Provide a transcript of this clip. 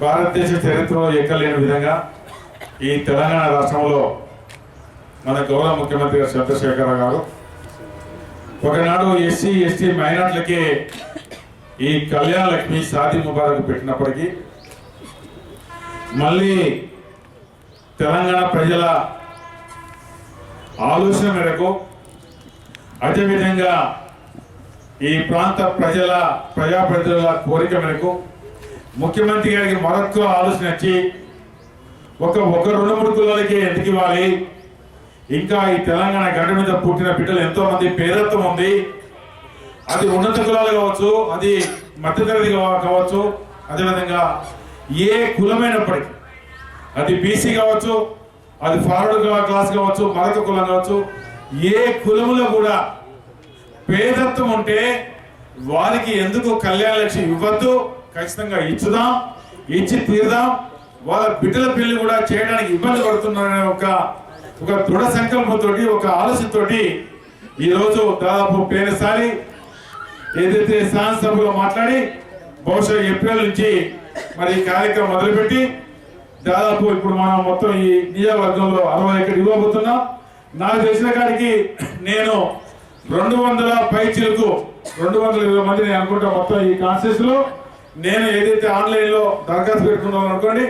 భారతదేశ చరిత్రలో ఎక్కలేని విధంగా ఈ తెలంగాణ రాష్ట్రంలో మన గౌరవ ముఖ్యమంత్రి గారు గారు ఒకనాడు ఎస్సీ ఎస్టీ మైనార్టీలకి ఈ కళ్యాణ లక్ష్మి సాది ముబారక్ పెట్టినప్పటికీ మళ్ళీ తెలంగాణ ప్రజల ఆలోచన మేరకు అదేవిధంగా ఈ ప్రాంత ప్రజల ప్రజాప్రతినిధుల కోరిక మేరకు ముఖ్యమంత్రి గారికి మరొక ఆలోచన వచ్చి ఒక ఒక రెండు మూడు కులాలకి ఎందుకు ఇవ్వాలి? ఇంకా ఈ తెలంగాణ గడ్డ మీద పుట్టిన బిడ్డలు ఎంతో మంది పేదత్వం ఉంది. అది ఉన్నత కులాలు కావచ్చు అది మధ్యతరగతి కావచ్చు అదేవిధంగా ఏ కులమైనప్పటికీ అది బీసీ కావచ్చు అది ఫార్వర్డ్ క్లాస్ కావచ్చు మరొక కులం కావచ్చు ఏ కులములో కూడా పేదత్వం ఉంటే వారికి ఎందుకు కళ్యాణ లక్ష్మి ఇవ్వద్దు? ఖచ్చితంగా ఇచ్చుదాం ఇచ్చి తీరుదాం. వాళ్ళ బిడ్డల పెళ్ళి కూడా చేయడానికి ఇబ్బంది పడుతున్నారనే ఒక ఒక దృఢ సంకల్పంతో ఒక ఆలోచనతోటి ఈరోజు దాదాపు పేరుసారి ఏదైతే శాసనసభలో మాట్లాడి బహుశా ఏప్రిల్ నుంచి మరి ఈ కార్యక్రమం మొదలుపెట్టి దాదాపు ఇప్పుడు మనం మొత్తం ఈ నియోజకవర్గంలో అరవై ఎక్కడ ఇవ్వబోతున్నాం. నాకు తెలిసిన కాడికి నేను రెండు వందల పైచీలకు రెండు వందల ఇరవై మంది నేను అనుకుంటా మొత్తం ఈ కాన్సెస్లో నేను ఏదైతే ఆన్లైన్లో దరఖాస్తు పెట్టుకున్నాను అనుకోండి